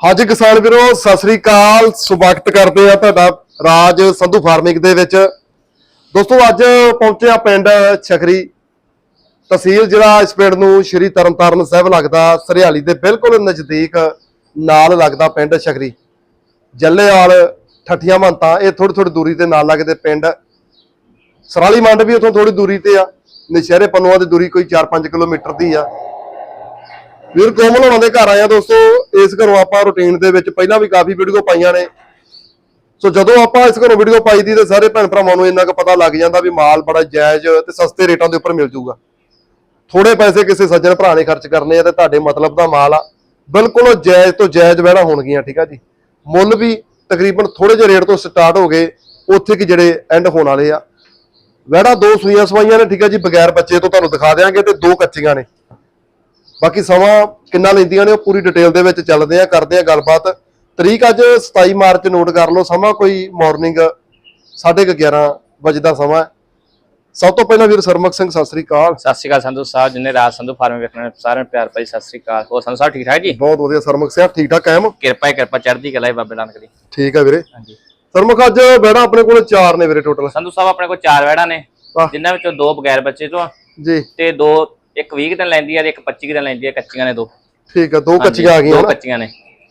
ਹਾਂਜੀ ਕਿਸਾਨ ਵੀਰੋ, ਸਤਿ ਸ੍ਰੀ ਅਕਾਲ। ਸਵਾਗਤ ਕਰਦੇ ਆ ਤੁਹਾਡਾ ਰਾਜ ਸੰਧੂ ਫਾਰਮਿੰਗ ਦੇ ਵਿੱਚ। ਦੋਸਤੋ, ਅੱਜ ਪਹੁੰਚਿਆ ਪਿੰਡ ਛਖਰੀ। ਤਹਿਸੀਲ ਜਿਹੜਾ ਇਸ ਪਿੰਡ ਨੂੰ ਸ਼੍ਰੀ ਤਰਨਤਾਰਨ ਸਾਹਿਬ ਲੱਗਦਾ, ਸਰਿਆਲੀ ਦੇ ਬਿਲਕੁਲ ਨਜ਼ਦੀਕ ਨਾਲ ਲੱਗਦਾ ਪਿੰਡ ਛਖਰੀ। ਜੱਲੇਵਾਲ ਠੱਠੀਆਂ ਮੰਤਾ ਇਹ ਥੋੜੀ ਥੋੜੀ ਦੂਰੀ ਤੇ ਨਾਲ ਲੱਗਦੇ ਪਿੰਡ। ਸਰਾਲੀ ਮੰਡ ਵੀ ਉਥੋਂ ਥੋੜੀ ਦੂਰੀ ਤੇ ਆ। ਨਸ਼ਹਿਰੇ ਪਨੂਆ ਦੀ ਦੂਰੀ ਕੋਈ 4-5 ਕਿਲੋਮੀਟਰ ਦੀ ਆ। ਵੀਰ ਕੋਮਲ ਹੋਣਾ ਦੇ ਘਰ ਆਇਆ ਦੋਸਤੋ, ਇਸ ਘਰੋਂ ਆਪਾਂ ਰੁਟੀਨ ਦੇ ਵਿੱਚ ਪਹਿਲਾਂ ਵੀ ਕਾਫੀ ਵੀਡੀਓ ਪਾਈਆਂ ਨੇ। ਸੋ ਜਦੋਂ ਆਪਾਂ ਇਸ ਘਰੋਂ ਵੀਡੀਓ ਪਾਈ ਦੀ ਤੇ ਸਾਰੇ ਭੈਣ ਭਰਾਵਾਂ ਨੂੰ ਇੰਨਾ ਕੁ ਪਤਾ ਲੱਗ ਜਾਂਦਾ ਵੀ ਮਾਲ ਬੜਾ ਜਾਇਜ਼ ਤੇ ਸਸਤੇ ਰੇਟਾਂ ਦੇ ਉੱਪਰ ਮਿਲ ਜਾਊਗਾ। ਥੋੜੇ ਪੈਸੇ ਕਿਸੇ ਸੱਜਣ ਭਰਾ ਨੇ ਖਰਚ ਕਰਨੇ ਆ ਤੇ ਤੁਹਾਡੇ ਮਤਲਬ ਦਾ ਮਾਲ ਆ। ਬਿਲਕੁਲ ਉਹ ਜਾਇਜ਼ ਤੋਂ ਜਾਇਜ਼ ਵਹਿਣਾ ਹੋਣਗੀਆਂ, ਠੀਕ ਆ ਜੀ। ਮੁੱਲ ਵੀ ਤਕਰੀਬਨ ਥੋੜੇ ਜਿਹੇ ਰੇਟ ਤੋਂ ਸਟਾਰਟ ਹੋ ਗਏ, ਉੱਥੇ ਕਿ ਜਿਹੜੇ ਐਂਡ ਹੋਣ ਵਾਲੇ ਆ। ਵਹਿੜਾ ਦੋ ਸੂਈਆਂ ਸਵਾਈਆਂ ਨੇ, ਠੀਕ ਆ ਜੀ। ਬਗੈਰ ਬੱਚੇ ਤੋਂ ਤੁਹਾਨੂੰ ਦਿਖਾ ਦਿਆਂਗੇ ਤੇ ਦੋ ਕੱਚੀਆਂ ਨੇ। ਬਾਕੀ ਸਮਾਂ ਕਿੰਨਾ ਲੈਂਦੀਆਂ ਨੇ ਉਹ ਪੂਰੀ ਡਿਟੇਲ ਦੇ ਵਿੱਚ ਚੱਲਦੇ ਆ ਕਰਦੇ ਆ ਗੱਲਬਾਤ। ਤਰੀਕ ਅੱਜ 27 ਮਾਰਚ ਨੋਟ ਕਰ ਲਓ ਸਮਾਂ ਕੋਈ ਮਾਰਨਿੰਗ 11:30 ਵਜੇ ਦਾ ਸਮਾਂ। ਸਭ ਤੋਂ ਪਹਿਲਾਂ ਵੀਰ ਸਰਮਕ ਸਿੰਘ ਸਤਿ ਸ੍ਰੀ ਅਕਾਲ। ਸਤਿ ਸ਼੍ਰੀ ਅਕਾਲ ਸੰਧੂ ਸਾਹਿਬ ਜਿੰਨੇ ਰਾਜ ਸੰਧੂ ਫਾਰਮ ਵੇਖਣੇ ਸਾਰਿਆਂ ਨੂੰ ਪਿਆਰ ਭਾਈ ਸਤਿ ਸ਼੍ਰੀ ਅਕਾਲ। ਹੋਰ ਸੰਧੂ ਸਾਹਿਬ ਠੀਕ ਠਾਕ ਜੀ? ਬਹੁਤ ਵਧੀਆ ਸਰਮਕ ਸਿੰਘ ਠੀਕ ਠਾਕ ਕਾਇਮ? ਕਿਰਪਾ ਹੀ ਕਿਰਪਾ ਚੜ੍ਹਦੀ ਕਲਾ ਹੈ ਬਾਬੇ ਨਾਨਕ ਦੀ। ਠੀਕ ਹੈ ਵੀਰੇ। ਹਾਂਜੀ। ਸਰਮਕ ਅੱਜ ਬੈਠਾ ਆਪਣੇ ਕੋਲ ਚਾਰ ਨੇ ਵੀਰੇ ਟੋਟਲ ਸੰਧੂ ਸਾਹਿਬ ਆਪਣੇ ਕੋਲ ਚਾਰ ਵੈੜਾਂ ਨੇ। ਜਿਨ੍ਹਾਂ ਵਿੱਚੋਂ ਦੋ ਬਗੈਰ ਬੱਚੇ ਤੋਂ ਜੀ। ਤੇ ਦੋ ਇੱਕ 20 ਦਿਨ ਲੈਂਦੀ ਆ ਤੇ ਇੱਕ 25 ਦਿਨ ਲੈਂਦੀ ਆ ਕੱਚੀਆਂ ਨੇ ਦੋ। ਠੀਕ ਹੈ ਦੋ ਕੱਚੀਆਂ ਆ ਗਈਆਂ ਦੋ ਨਾ? ਕੱਚੀਆਂ ਨੇ।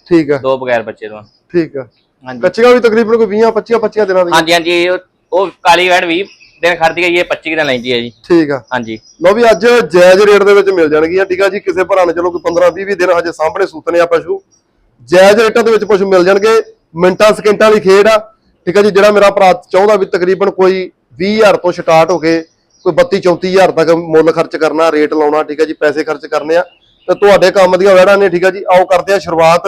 ਠੀਕ ਹੈ ਦੋ ਬਗੈਰ ਬੱਚੇ ਤੋਂ। ਆ। ਠੀਕ ਹੈ ਹਾਂਜੀ। ਕੱਚੀਆਂ ਵੀ ਤਕਰੀਬਨ ਕੋਈ 20 25 25 ਦਿਨਾਂ ਦੀ ਹਾਂਜੀ ਹਾਂਜੀ ਉਹ ਉਹ ਕਾਲੀ ਵੈੜ 20 ਦਿਨ ਖੜਦੀ ਹੈ ਇਹ 25 ਦਿਨ ਲੈਂਦੀ ਹੈ ਜੀ। ਠੀਕ ਆ। ਹਾਂਜੀ। ਲੋ ਵੀ ਅੱਜ ਜਾਇਜ਼ ਰੇਟ ਦੇ ਵਿੱਚ ਮਿਲ ਜਾਣਗੀਆਂ। ਠੀਕ ਆ ਜੀ ਕਿਸੇ ਭਰਾ ਨੇ ਚਲੋ ਕੋਈ 15 20 ਦਿਨ ਹਜੇ ਸਾਹਮਣੇ ਸੂਤਨੇ ਆ ਪਸ਼ੂ। ਜਾਇਜ਼ ਰੇਟਾਂ ਦੇ ਵਿੱਚ ਪਸ਼ੂ ਮਿਲ ਜਾਣਗੇ। ਮਿੰਟਾਂ ਸਕਿੰਟਾਂ ਦੀ ਖੇਡ ਆ। ਠੀਕ ਆ ਜੀ ਜਿਹੜਾ ਮੇਰਾ ਭਰਾ ਚਾਹੁੰਦਾ ਵੀ ਤਕਰੀਬਨ ਕੋਈ 20000 ਤੋਂ ਸਟਾਰਟ ਹੋ ਕੇ ਕੋਈ 32 34000 ਤੱਕ ਮੁੱਲ ਖਰਚ ਕਰਨਾ ਰੇਟ ਲਾਉਣਾ ਠੀਕ ਆ ਜੀ ਪੈਸੇ ਖਰਚ ਕਰਨੇ ਆ ਤੇ ਤੁਹਾਡੇ ਕੰਮ ਦੀਆਂ ਵਹਿੜਾਂ ਨੇ ਠੀਕ ਆ ਜੀ ਆਓ ਕਰਦੇ ਆ ਸ਼ੁਰੂਆਤ।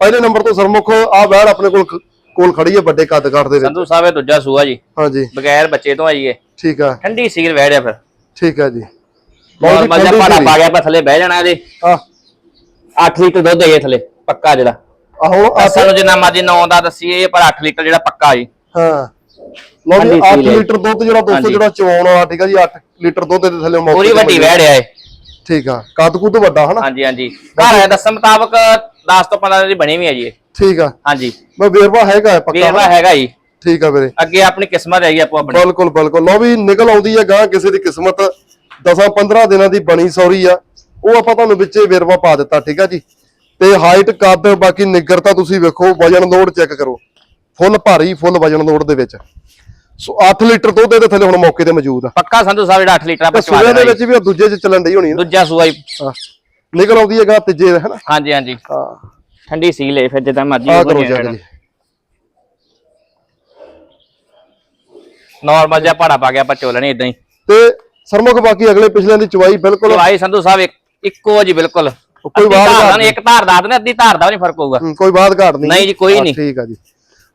ਪਹਿਲੇ ਨੰਬਰ ਤੋਂ ਸਰਮੁਖ ਆ ਵਹਿੜ ਆਪਣੇ ਕੋਲ ਕੋਲ ਖੜੀ ਹੈ ਵੱਡੇ ਕੱਦ ਕਾਠ ਦੇ ਵਿੱਚ। ਸੰਧੂ ਸਾਹਿਬ ਇਹ ਦੂਜਾ ਸੂਆ ਜੀ। ਹਾਂਜੀ। ਬਗੈਰ ਬੱਚੇ ਤੋਂ ਆਈ ਹੈ। ਠੀਕ ਆ। ਠੰਡੀ ਸੀਲ ਵੈੜ ਆ ਫਿਰ। ਠੀਕ ਆ ਜੀ। ਬਹੁਤ ਮਜ਼ਾ ਪਾੜਾ। ਪਾ ਗਿਆ ਆਪਾਂ ਥੱਲੇ ਬਹਿ ਜਾਣਾ ਇਹਦੇ। ਆ। 8 ਲੀਟਰ ਦੁੱਧ ਹੈ ਥੱਲੇ ਪੱਕਾ ਜਿਹੜਾ। ਆ ਹੁਣ ਆ ਸਾਨੂੰ ਜਿੰਨਾ ਮਰਜ਼ੀ 9 ਦਾ ਦੱਸੀਏ ਪਰ 8 ਲੀਟਰ ਜਿਹੜਾ ਪੱਕਾ ਜੀ। ਹਾਂ। ਲਓ ਜੀ ਠੰਡੀ 8 ਸੀਲ ਹੈ। ਲੀਟਰ ਦੁੱਧ ਜਿਹੜਾ ਦੋਸਤੋ। ਜਿਹੜਾ ਚਵਾਉਣ ਵਾਲਾ ਠੀਕ ਆ ਜੀ 8 ਲੀਟਰ ਦੁੱਧ ਦੇ ਥੱਲੇ ਮੌਕੇ ਪੂਰੀ ਵੱਡੀ ਵਹਿੜ ਆ ਇਹ। ਠੀਕ ਆ ਕੱਦ ਕੁੱਦ ਵੱਡਾ ਹਨਾ? ਹਾਂਜੀ ਹਾਂਜੀ। ਘਰ ਹੈ ਦੱਸਣ ਮੁਤਾਬਕ 10 ਤੋਂ 15 ਦੀ ਬਣੀ ਵੀ ਹੈ ਜੀ ਠੀਕ ਆ। ਹਾਂਜੀ। ਮੈਂ ਵੇਰਵਾ ਹੈਗਾ ਪੱਕਾ ਵੇਰਵਾ? ਹੈਗਾ ਜੀ। ਠੀਕ ਆ ਵੀਰੇ। ਅੱਗੇ ਆਪਣੀ ਕਿਸਮਤ ਹੈਗੀ ਆਪੋ ਆਪਣੀ। ਬਿਲਕੁਲ ਬਿਲਕੁਲ। ਲਓ ਵੀ ਨਿਕਲ ਆਉਂਦੀ ਹੈ ਗਾਂ ਕਿਸੇ ਦੀ ਕਿਸਮਤ। 10 15 ਦਿਨਾਂ ਦੀ ਬਣੀ ਸੌਰੀ ਆ। ਉਹ ਆਪਾਂ ਤੁਹਾਨੂੰ ਵਿੱਚੇ ਵੇਰਵਾ ਪਾ ਦਿੱਤਾ ਠੀਕ ਆ ਜੀ। ਤੇ ਹਾਈਟ ਕੱਦ ਬਾਕੀ ਨਿੱਗਰਤਾ ਤੁਸੀਂ ਵੇਖੋ ਵਜਨ ਲੋਡ ਚੈੱਕ ਕਰੋ। ਫੁੱਲ ਭਾਰੀ ਫੁੱਲ ਵਜਨ ਲੋਡ ਦੇ ਵਿੱਚ। ਸੋ 8 ਲੀਟਰ ਦੁੱਧ ਇਹਦੇ ਥੱਲੇ ਹੁਣ ਮੌਕੇ ਤੇ ਮੌਜੂਦ ਆ। ਪੱਕਾ ਸੰਧੂ ਸਾਹਿਬ ਜਿਹੜਾ 8 ਲੀਟਰ ਆਪਾਂ ਚਵਾ ਦੇ ਵਿੱਚ ਵੀ ਉਹ ਦੂਜੇ ਚ ਚੱਲਣ ਡਈ ਹੋਣੀ ਨਾ। ਦੂਜਾ ਸੂਆ ਹਾਂ। ਨਿਕਲ ਆਉਂਦੀ ਹੈਗਾ ਤੀਜੇ ਦਾ, ਹਨਾ ਹਾਂਜੀ ਹਾਂਜੀ। ਹਾਂ। ਠੰਡੀ ਸੀ ਲੈ ਫਿਰ ਜਿੱਦਾਂ ਮਰਜ਼ੀ ਆ ਕਰੋ ਜੱਗ ਜੀ ਨਾਰਮਲ ਜਿਹਾ ਪਾੜਾ ਪਾ ਗਿਆ ਆਪਾਂ ਚੋਲਣੀ ਇਦਾਂ ਹੀ। ਤੇ ਸਰਮੁਖ ਬਾਕੀ ਅਗਲੇ ਪਿਛਲਿਆਂ ਦੀ ਚਵਾਈ ਬਿਲਕੁਲ। ਚਵਾਈ ਸੰਧੂ ਸਾਹਿਬ ਇੱਕ- ਜੀ ਬਿਲਕੁਲ। ਕੋਈ ਬਾਤ ਧਾਰ ਦਾ ਘਾਟ ਨੀ, ਇੱਕ ਧਾਰ ਦਾ ਨੇ ਅੱਧੀ ਧਾਰ ਦਾ ਨਹੀਂ ਫ਼ਰਕ ਹੋਊਗਾ ਕੋਈ ਬਾਤ ਘਾਟ ਨਹੀਂ। ਨਹੀਂ ਜੀ, ਕੋਈ ਹਾਂ, ਨਹੀਂ। ਠੀਕ ਆ ਜੀ।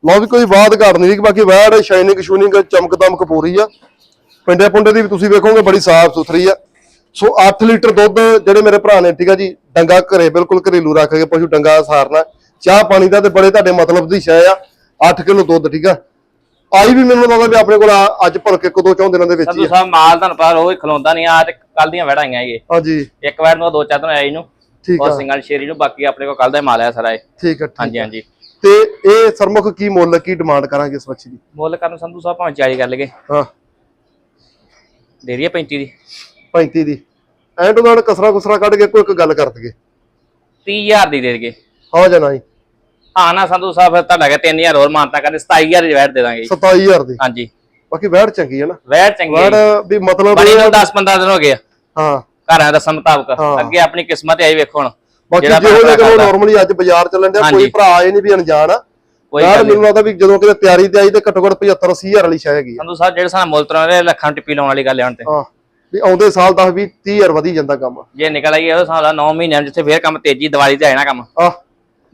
ਲਓ ਵੀ ਕੋਈ ਬਾਤ ਘਾਟ ਨਹੀਂ ਬਾਕੀ ਵੈੜ ਸ਼ਾਈਨਿੰਗ ਸ਼ੂਨਿੰਗ ਚਮਕ ਦਮਕ ਪੂਰੀ ਆ। ਪਿੰਡੇ ਪੁੰਡੇ ਦੀ ਵੀ ਤੁਸੀਂ ਵੇਖੋਗੇ ਬੜੀ ਸਾਫ਼ ਸੁਥਰੀ ਆ। ਸੋ 8 ਲੀਟਰ ਦੁੱਧ ਜਿਹੜੇ ਮੇਰੇ ਭਰਾ ਨੇ ਠੀਕ ਆ ਜੀ ਡੰਗਾ ਘਰੇ ਬਿਲਕੁਲ ਘਰੇਲੂ ਰੱਖ ਕੇ ਪਸ਼ੂ ਡੰਗਾ ਸਾਰਨਾ। ਚਾਹ ਪਾਣੀ ਦਾ ਤੇ ਬੜੇ ਤੁਹਾਡੇ ਮਤਲਬ ਦੀ ਸ਼ੈ ਆ 8 ਕਿਲੋ ਦੁੱਧ ਠੀਕ ਆ। ਆਈ ਵੀ ਮੈਨੂੰ ਲੱਗਦਾ ਵੀ ਆਪਣੇ ਕੋਲ ਆ- ਅੱਜ ਭਲਕੇ ਇੱਕ ਦੋ ਚੌਂ ਦਿਨਾਂ ਦੇ ਵਿੱਚ ਹੀ ਆ। ਸਾਹਿਬ ਮਾਲ ਤੁਹਾਨੂੰ ਪਤਾ ਰੋਜ਼ ਖਲੋਂਦਾ ਨਹੀਂ ਆ ਤੇ ਕੱਲ ਦੀਆਂ ਵੜਾਈਆਂ ਆਈਆਂ ਇਹ। ਹਾਂਜੀ। ਇੱਕ ਵਾਰ ਨੂੰ ਦੋ ਚਾਰ ਦਿਨ ਆਈ ਨੂੰ ਠੀਕ ਆ। ਸਿੰਗਲ ਸ਼ੇਰੀ ਨੂੰ ਬਾਕੀ ਆਪਣੇ ਕੋਲ ਕੱਲ ਦਾ ਮਾਲ ਆਇਆ ਸਾਰਾ ਇਹ। ਠੀਕ ਆ ਹਾਂਜੀ ਆ। ਹਾਂਜੀ। ਤੇ ਇਹ ਸਰਮੁਖ ਕੀ ਮੁੱਲ ਕੀ ਡਿਮਾਂਡ ਕਰਾਂਗੇ ਇਸ ਬੱਚੀ ਦੀ? ਮੁੱਲ ਕਰਨ ਸੰਧੂ ਸਾਹਿਬ ਭਾਵੇਂ 40 ਕਰ ਲਗੇ ਹਾਂ। ਦੇ ਰਹੀ ਹੈ 35 ਦੀ। 35 ਦੀ। ਐਂਡ ਉਹਨਾਂ ਕਸਰਾ ਕੁਸਰਾ ਕੱਢ ਕੇ ਕੋਈ ਇੱਕ ਗੱਲ ਕਰ ਦਈਏ। 30000 ਦੀ ਦੇ ਦੇਗੇ ਹਾਂ ਜਾਂ ਨਹੀਂ? ਹਾਂ ਨਾ ਸੰਧੂ ਸਾਹਿਬ ਫਿਰ ਤੁਹਾਡਾ ਕਿ 3000 ਹੋਰ ਮਾਨਤਾ ਕਰਦੇ 27000 ਦੀ ਵੈਟ ਦੇ ਦਾਂਗੇ ਜੀ। 27000 ਦੀ? ਹਾਂਜੀ। ਬਾਕੀ ਵੈੜ ਚੰਗੀ ਹੈ ਨਾ? ਵੈਟ ਚੰਗੀ ਜੀ। ਵੀ ਮਤਲਬ ਬੜੀ ਇਹ ਆ- ਨੂੰ 10 15 ਦਿਨ ਹੋ ਗਏ ਹਾਂ। ਘਰਾਂ ਦਾ ਮੁਤਾਬਕ। ਅੱਗੇ ਆਪਣੀ ਕਿਸਮਤ ਹੈ ਜੀ ਵੇਖੋ ਹੁਣ। ਬਾਕੀ ਜਿਹੋ ਜਿਹਾ ਕਰਦਾ। ਨਾਰਮਲੀ ਅੱਜ ਬਾਜ਼ਾਰ ਚੱਲਣ ਡਿਆ ਕੋਈ। ਭਰਾ ਇਹ ਨਹੀਂ ਵੀ ਅਣਜਾਣ ਆ। ਕੋਈ ਯਾਰ ਮੈਨੂੰ ਲੱਗਦਾ ਵੀ ਜਦੋਂ ਕਿਤੇ ਤਿਆਰੀ ਤੇ ਆਈ ਤੇ ਘੱਟੋ ਘੱਟ 75 80000 ਵਾਲੀ ਸ਼ਾਇ ਹੈਗੀ ਸੰਧੂ ਸਾਹਿਬ ਜਿਹੜੇ ਸਾਨੂੰ ਮੁੱਲ ਦੇ ਲੱਖਾਂ ਟਿੱਪੀ ਲਾਉਣ ਵਾਲੀ ਗੱਲ ਹੈ ਹੁਣ ਤੇ। ਹਾਂ ਵੀ ਆਉਂਦੇ ਸਾਲ 10 20 30000 ਵਧੀ ਜਾਂਦਾ ਕੰਮ। ਜੇ ਨਿਕਲ ਆਈ ਉਹ ਸਾਲਾ 9 ਮਹੀਨਿਆਂ ਨੂੰ ਜਿੱਥੇ ਫੇਰ ਕੰਮ ਤੇਜ਼ੀ ਦਿਵਾਲੀ ਤੇ ਆਣਾ ਕੰਮ। ਆਹ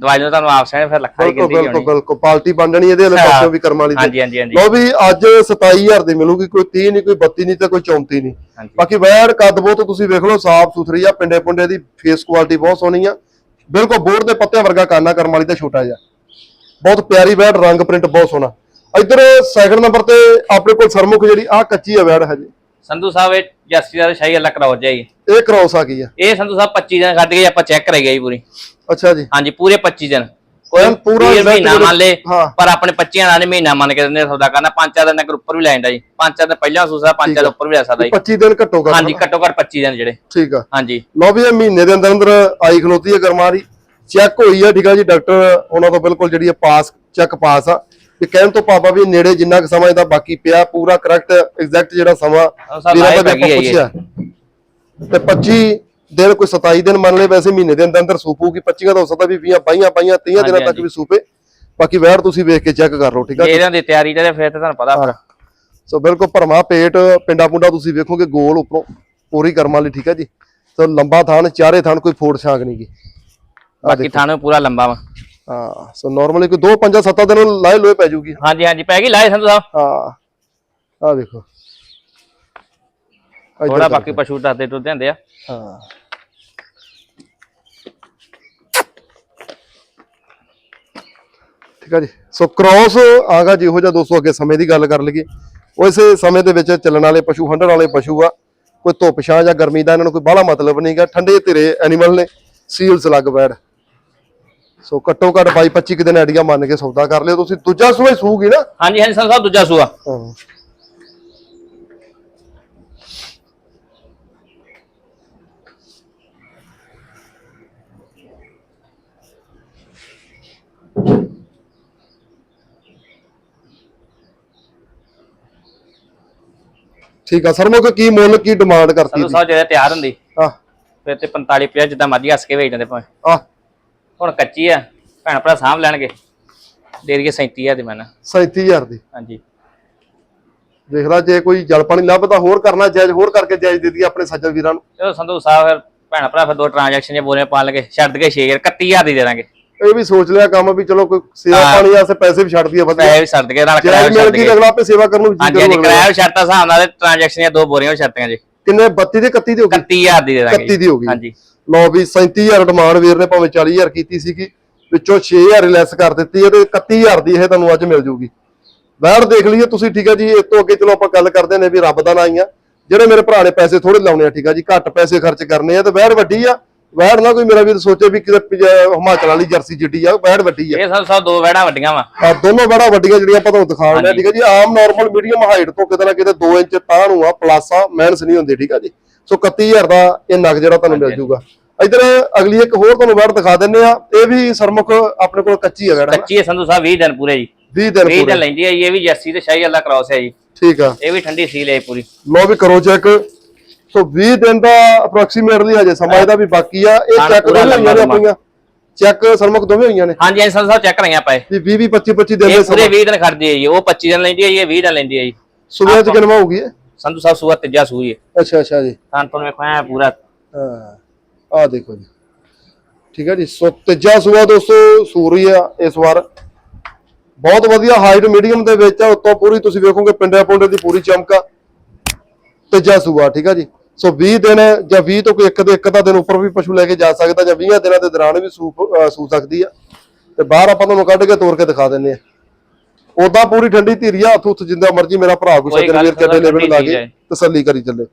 ਦਿਵਾਲੀ ਨੂੰ ਤੁਹਾਨੂੰ ਆਪਸ ਵਿੱਚ ਫਿਰ ਲੱਖਾਂ ਦੀ ਬਿਲਕੁਲ ਗਿਣਤੀ ਬਿਲਕੁਲ ਹੋਣੀ। ਬਿਲਕੁਲ। ਪਾਰਟੀ ਬਣਨੀ ਇਹਦੇ ਵਾਲੇ। ਪਾਸੋਂ ਵੀ ਕਰਮ ਵਾਲੀ ਹਾਂਜੀ ਹਾਂਜੀ ਹਾਂਜੀ। ਲਓ ਵੀ ਅੱਜ 27000 ਦੀ ਮਿਲੂਗੀ ਕੋਈ 30 ਨਹੀਂ ਕੋਈ 32 ਨਹੀਂ ਤੇ ਕੋਈ 34 ਨਹੀਂ। ਬਾਕੀ ਵੈੜ ਕੱਦ ਬਹੁਤ ਤੁਸੀਂ ਵੇਖ ਲਓ ਸਾਫ਼ ਸੁਥਰੀ ਆ ਪਿੰਡੇ ਪੁੰਡੇ ਦੀ ਫੇਸ ਕੁਆਲਿਟੀ ਬਹੁਤ ਸੋਹਣੀ ਆ। ਬਿਲਕੁਲ ਬੋਰਡ ਦੇ ਪੱਤਿਆਂ ਵਰਗਾ ਕਾਨਾ ਕਰਮ ਵਾਲੀ ਦਾ ਛੋਟਾ ਜਿਹਾ। ਬਹੁਤ ਪਿਆਰੀ ਵੈੜ ਰੰਗ ਪ੍ਰਿੰਟ ਬਹੁਤ ਸੋਹਣਾ। ਇੱਧਰ ਸੈਕਿੰਡ ਨੰਬਰ ਤੇ ਆਪਣੇ ਕੋਲ ਸਰਮੁਖ ਜਿਹੜੀ ਆ ਕੱਚੀ ਆ ਵੈੜ ਹਜੇ ਸੰਧੂ ਸਾਹਿਬ ਇਹ ਜੱਸੀ ਦਾ ਸ਼ਾਹੀ ਅੱਲਾ ਕਰਾਉ ਜਾਈ। ਇਹ ਕ੍ਰੋਸ ਆ ਗਈ ਆ? ਇਹ ਸੰਧੂ ਸਾਹਿਬ 25 ਦਿਨ ਕੱਢ ਕੇ ਆਪਾਂ ਚੈੱਕ ਕਰਾਈ ਗਈ ਪੂਰੀ। ਅੱਛਾ ਜੀ। ਹਾਂਜੀ ਪੂਰੇ 25 ਦਿਨ ਕੋਈ ਪੂਰਾ ਮਹੀਨਾ ਮੰਨ ਲੇ। ਪਰ ਆਪਣੇ 25 ਨਾਲ ਮਹੀਨਾ ਮੰਨ ਕੇ ਦਿੰਦੇ ਆ ਸੌਦਾ ਕਰਨਾ। ਪੰਜ ਚਾਰ ਦਿਨ ਤੱਕ ਉੱਪਰ ਵੀ ਲੈ ਜਾਂਦਾ ਜੀ। ਪੰਜ ਚਾਰ ਦਿਨ ਪਹਿਲਾਂ ਸੂਸਾ ਪੰਜ ਚਾਰ ਉੱਪਰ ਵੀ ਲੈ ਸਕਦਾ ਜੀ। 25 ਦਿਨ ਘੱਟੋ ਘੱਟ ਹਾਂਜੀ ਘੱਟੋ ਘੱਟ 25 ਦਿਨ ਜਿਹੜੇ। ਠੀਕ ਆ। ਹਾਂਜੀ। ਲਓ ਵੀ ਇਹ ਮਹੀਨੇ ਦੇ ਅੰਦਰ ਅੰਦਰ ਆਈ ਖਲੋਤੀ ਹੈ ਗਰਮਾਰੀ ਚੈੱਕ ਹੋਈ ਆ ਠੀਕ ਆ ਜੀ ਡਾਕਟਰ ਉਹਨਾਂ ਤੋਂ ਬਿਲਕੁਲ ਜਿਹੜੀ ਹੈ ਪਾਸ ਚੈੱਕ ਪਾਸ ਆ। ਤੇ ਕਹਿਣ ਤੋਂ ਪਾਪਾ ਵੀ ਨੇੜੇ ਜਿੰਨਾ ਕੁ ਸਮਾਂ ਇਹਦਾ ਬਾਕੀ ਪਿਆ ਪੂਰਾ ਕਰੈਕਟ ਐਗਜ਼ੈਕਟ ਜਿਹੜਾ ਸਮਾਂ ਵੀ ਪੈ ਆਪਾਂ ਪੁੱਛਿਆ। ਤੇ 25 ਦਿਨ ਕੋਈ 27 ਦਿਨ ਮੰਨ ਲਏ ਵੈਸੇ ਮਹੀਨੇ ਦੇ ਅੰਦਰ ਅੰਦਰ ਸੂਪੂਗੀ 25 ਦਾ ਹੋ ਸਕਦਾ ਵੀ 20 22 22 30 ਦਿਨਾਂ ਤੱਕ। ਵੀ ਸੂਪੇ ਬਾਕੀ ਵੈਰ ਤੁਸੀਂ ਵੇਖ ਕੇ ਚੈੱਕ ਕਰ ਲਓ ਠੀਕ ਆ ਇਹਨਾਂ ਦੀ ਤਿਆਰੀ ਤੇ ਫਿਰ ਤੇ ਤੁਹਾਨੂੰ ਪਤਾ। ਫਿਰ ਸੋ ਬਿਲਕੁਲ ਭਰਮਾ ਪੇਟ ਪਿੰਡਾ ਪੁੰਡਾ ਤੁਸੀਂ ਵੇਖੋਗੇ ਗੋਲ ਉੱਪਰੋਂ ਪੂਰੀ ਕਰਮ ਵਾਲੀ ਠੀਕ ਹੈ ਜੀ? ਸੋ ਲੰਬਾ ਥਾਨ ਚਾਰੇ ਥਾਨ ਕੋਈ ਫੋੜ ਛਾਂਕ ਨਹੀਂ ਗੀ। ਬਾਕੀ ਥਾਣੇ ਪੂਰਾ ਲੰਬਾ ਵਾ। ਹਾਂ ਸੋ ਨਾਰਮਲੀ ਕੋਈ 2 5 7 ਦਿਨ ਲਾਏ ਲੋਏ ਪੈ ਜੂਗੀ ਹਾਂਜੀ ਹਾਂਜੀ ਪੈ ਗਈ ਲਾਏ ਸੰਧੂ ਸਾਹਿਬ। ਹਾਂ ਆ ਦੇਖੋ। ਥੋੜਾ। ਬਾਕੀ ਪਸ਼ੂ ਦੱਸਦੇ ਦੁੱਧ ਹੁੰਦੇ ਆ ਹਾਂ। ਠੀਕ ਆ ਜੀ। ਸੋ ਕ੍ਰੋਸ ਆਗਾ ਜਿਹੋ ਜਿਹਾ ਦੋਸਤੋ ਅੱਗੇ ਸਮੇਂ ਦੀ ਗੱਲ ਕਰ ਲਈਏ। ਉਸੇ ਸਮੇਂ ਦੇ ਵਿੱਚ ਚੱਲਣ ਵਾਲੇ ਪਸ਼ੂ ਹੰਡਣ ਵਾਲੇ ਪਸ਼ੂ ਆ। ਕੋਈ ਧੁੱਪ ਛਾਂ ਜਾਂ ਗਰਮੀ ਦਾ ਇਹਨਾਂ ਨੂੰ ਕੋਈ ਬਾਹਲਾ ਮਤਲਬ ਨਹੀਂਗਾ ਠੰਡੇ ਧਿਰੇ ਐਨੀਮਲ ਨੇ ਸੀਲਸ ਲੱਗ ਬੈੜ ਸੋ ਘੱਟੋ ਘੱਟ 22 25 ਕੁ ਦਿਨ ਆਈਡੀਆ ਮੰਨ ਕੇ ਸੌਦਾ ਕਰ ਲਿਓ। ਤੁਸੀਂ ਦੂਜਾ ਸੂਆ ਹੀ ਸੂਗੀ ਨਾ? ਹਾਂਜੀ ਹਾਂਜੀ ਸਾਹਿਬ ਦੂਜਾ ਸੂਆ। ਹਾਂ। ਠੀਕ ਆ ਸਰਮੋ ਕੀ ਮੁੱਲ ਕੀ ਡਿਮਾਂਡ ਕਰਤੀ ਸਾਹਿਬ ਜਿਹੜੇ ਤਿਆਰ ਹੁੰਦੀ ਆ ਫਿਰ ਤੇ 45 50 ਜਿੱਦਾਂ ਮਰਜ਼ੀ ਹੱਸ ਕੇ ਵੇਚ ਦਿੰਦੇ ਭਾਵੇਂ। ਆ ਹੁਣ ਕੱਚੀ ਆ ਭੈਣ ਭਰਾ ਸਾਂਭ ਲੈਣਗੇ। ਦੇ ਦਈਏ 37000 ਦੀ ਮੈਂ ਨਾ। 37000 ਦੀ। ਹਾਂਜੀ। ਦੇਖ ਲਾ ਜੇ ਕੋਈ ਜਲ ਪਾਣੀ ਲੱਭਦਾ ਹੋਰ ਕਰਨਾ ਜਾਇਜ਼ ਹੋਰ ਕਰਕੇ ਜਾਇਜ਼ ਦੇ ਦਈਏ ਆਪਣੇ ਸੱਜਣ ਵੀਰਾਂ ਨੂੰ। ਚਲੋ ਸੰਧੂ ਸਾਹਿਬ ਫਿਰ ਭੈਣ ਭਰਾ ਫਿਰ ਦੋ ਟ੍ਰਾਂਜੈਕਸ਼ਨ ਜੇ ਬੋਲੇ ਪਾ ਲਗੇ ਛੱਡ ਕੇ 6000 31000 ਦੀ ਦੇ ਦਾਂਗੇ। ਇਹ ਵੀ ਸੋਚ ਲਿਆ ਕੰਮ ਵੀ ਚਲੋ ਕੋਈ ਸੇਵਾ। ਪਾਣੀ ਵਾਸਤੇ ਪੈਸੇ ਵੀ ਛੱਡ ਦਈਏ ਵਧੀਆ। ਪੈਸੇ ਵੀ ਛੱਡ ਕੇ ਨਾਲ ਕਿਰਾਇਆ ਵੀ ਛੱਡ ਕੇ। ਅਗਲਾ ਆਪੇ ਸੇਵਾ ਕਰਨ ਨੂੰ ਜੀ ਹਾਂਜੀ। ਕਿਰਾਇਆ ਵੀ ਛੱਡਤਾ ਹਿਸਾਬ ਨਾਲ ਟ੍ਰਾਂਜੈਕਸ਼ਨ ਦੀਆਂ ਦੋ ਬੋਰੀਆਂ ਵੀ ਛੱਡਤੀਆਂ ਜੀ। ਕਿੰਨੇ? 32 ਦੇ 31 ਦੀ ਹੋ ਗਈ। 31000 ਦੀ ਦੇ ਦਾਂਗੇ 31 ਦੀ ਹੋ ਗਈ। ਹਾਂਜੀ। ਲਓ ਵੀ 37000 ਡਿਮਾਂਡ ਵੀਰ ਨੇ ਭਾਵੇਂ 40000 ਕੀਤੀ ਸੀਗੀ ਵਿੱਚੋਂ 6000 ਲੈਸ ਕਰ ਦਿੱਤੀ ਹੈ ਤੇ 31000 ਦੀ ਇਹ ਤੁਹਾਨੂੰ ਅੱਜ ਮਿਲ ਜੂਗੀ। ਵੈੜ ਦੇਖ ਲਈਏ ਤੁਸੀਂ ਠੀਕ ਹੈ ਜੀ ਇਸ ਤੋਂ ਅੱਗੇ ਚਲੋ ਆਪਾਂ ਗੱਲ ਕਰਦੇ ਨੇ ਵੀ ਰੱਬ ਦਾ ਨਾਂ ਹੀ ਆ। ਜਿਹੜੇ ਮੇਰੇ ਭਰਾ ਨੇ ਪੈਸੇ ਥੋੜੇ ਲਾਉਣੇ ਆ ਠੀਕ ਆ ਜੀ ਘੱਟ ਪੈਸੇ ਖਰਚ ਕਰਨੇ ਆ ਤੇ ਵੈੜ ਵੱਡੀ ਆ। ਵੈੜ ਨਾ ਕੋਈ ਮੇਰਾ ਵੀਰ ਸੋਚੇ ਵੀ ਕਿਤੇ ਪਿਜ- ਹਿਮਾਚਲ ਵਾਲੀ ਜਰਸੀ ਜਿੱਡੀ ਆ ਵੈੜ ਵੱਡੀ ਆ। ਇਹ ਸੰਧੂ ਸਾਹਿਬ ਦੋ ਵੈੜਾਂ ਵੱਡੀਆਂ ਵਾ। ਆ ਦੋਨੋਂ ਵੈੜਾਂ ਵੱਡੀਆਂ ਜਿਹੜੀਆਂ ਆਪਾਂ ਤੁਹਾਨੂੰ ਦਿਖਾਉਣੇ ਆ ਠੀਕ ਆ ਜੀ। ਆਮ ਨਾਰਮਲ ਮੀਡੀਅਮ ਹਾਈਟ ਤੋਂ ਕਿਤੇ ਨਾ ਕਿਤੇ 2 ਇੰਚ ਤਾਂ ਨੂੰ ਆ ਪਲੱਸ ਆ ਮੈਨਸ ਨਹੀਂ ਹੁੰਦੀ ਠੀਕ ਆ ਜੀ। ਸੋ 31000 ਦਾ ਇਹ ਨਗ ਜਿਹੜਾ ਤੁਹਾਨੂੰ ਮਿਲ ਜੂਗਾ ਇਧਰ ਅਗਲੀ ਇੱਕ ਹੋਰ ਤੁਹਾਨੂੰ ਵੈੜ ਦਿਖਾ ਦਿੰਨੇ ਆ ਇਹ ਵੀ ਸਰਮੁਖ ਆਪਣੇ ਕੋਲ ਕੱਚੀ ਹੈ ਵੈੜ ਕੱਚੀ ਹੈ ਸੰਧੂ ਸਾਹਿਬ 20 ਦਿਨ ਪੂਰੇ ਜੀ। 20 ਦਿਨ 20 ਪੂਰੇ। ਦਿਨ ਲੈਂਦੀ ਹੈ ਜੀ, ਇਹ ਵੀ ਜਰਸੀ ਤੇ ਸ਼ਾਹੀ ਅੱਲਾ ਕ੍ਰਾਸ ਹੈ ਜੀ। ਠੀਕ ਆ। ਇਹ ਵੀ ਠੰਡੀ ਸੀਲ ਹੈ ਪੂਰੀ। ਲਓ ਵੀ ਕਰੋ ਚੈੱਕ ਸੋ 20 ਦਿਨ ਦਾ ਅਪਰੋਕਸੀਮੇਟਲੀ ਹਜੇ ਸਮਾਂ ਇਹਦਾ ਵੀ ਬਾਕੀ ਆ। ਇਹ ਚੈੱਕ ਦੋਵੇਂ ਹੋਈਆਂ ਨੇ ਆਪਣੀਆਂ। ਚੈੱਕ ਸਰਮੁਖ ਦੋਵੇਂ ਹੋਈਆਂ ਨੇ। ਹਾਂਜੀ ਹਾਂਜੀ ਸੰਧੂ ਸਾਹਿਬ ਚੈੱਕ ਰਹੀਆਂ ਪਏ ਵੀ 20 20 25 25 ਦਿਨ ਇਹ ਦੇ ਪੂਰੇ ਸਮਾਂ। 20 ਦਿਨ ਖੜਦੀ ਹੈ ਜੀ। ਉਹ 25 ਦਿਨ ਲੈਂਦੀ ਹੈ ਜੀ ਇਹ 20 ਦਿਨ ਲੈਂਦੀ ਹੈ ਜੀ। ਸੁਬਹ ਚ ਕਿਨਵਾ ਹੋਊਗੀ ਇਹ? ਸੰਧੂ ਸਾਹਿਬ ਸੂਆ ਤੀਜਾ ਸੂਈ ਹੈ ਅੱਛਾ ਅੱਛਾ ਜੀ। ਤਾਂ ਤੁਹਾਨੂੰ ਵੇਖੋ ਐ ਪੂਰਾ। ਹਾਂ। ਆ ਦੇਖੋ ਜੀ। ਠੀਕ ਹੈ ਜੀ। ਸੋ ਤੀਜਾ ਸੂਆ ਦੋਸਤੋ ਸੂਰੀ ਆ ਇਸ ਵਾਰ। ਬਹੁਤ ਵਧੀਆ ਹਾਈਟ ਮੀਡੀਅਮ ਦੇ ਵਿੱਚ ਆ। ਉੱਤੋਂ ਪੂਰੀ ਤੁਸੀਂ ਵੇਖੋਗੇ ਪਿੰਡੇ ਪੁੰਡੇ ਦੀ ਪੂਰੀ ਚਮਕ ਤੀਜਾ ਸੂਆ ਠੀਕ ਆ ਜੀ। ਸੋ 20 ਦਿਨ ਜਾਂ 20 ਤੋਂ ਕੋਈ ਇੱਕ ਦੇ ਇੱਕ ਦਾ ਦਿਨ ਉੱਪਰ ਵੀ ਪਸ਼ੂ ਲੈ ਕੇ ਜਾ ਸਕਦਾ ਜਾਂ 20 ਦਿਨਾਂ ਦੇ ਦੌਰਾਨ ਵੀ ਸੂ ਅਹ ਸੂ ਸਕਦੀ ਆ। ਤੇ ਬਾਹਰ ਆਪਾਂ ਤੁਹਾਨੂੰ ਕੱਢ ਕੇ ਤੋੜ ਕੇ ਦਿਖਾ ਦਿੰਨੇ ਆ। ਉਦਾਂ ਪੂਰੀ ਠੰਡੀ ਧੀਰੀ ਆ ਹੱਥ ਉੱਥ ਜਿੰਦਾ ਮਰਜ਼ੀ ਮੇਰਾ ਭਰਾ ਸੱਜਣ ਗੱਲ ਵੀਰ ਚੱਡੇ ਲੈਵਲ ਲਾ ਕੇ। ਤਸੱਲੀ ਕਰੀ ਚੱਲੇ।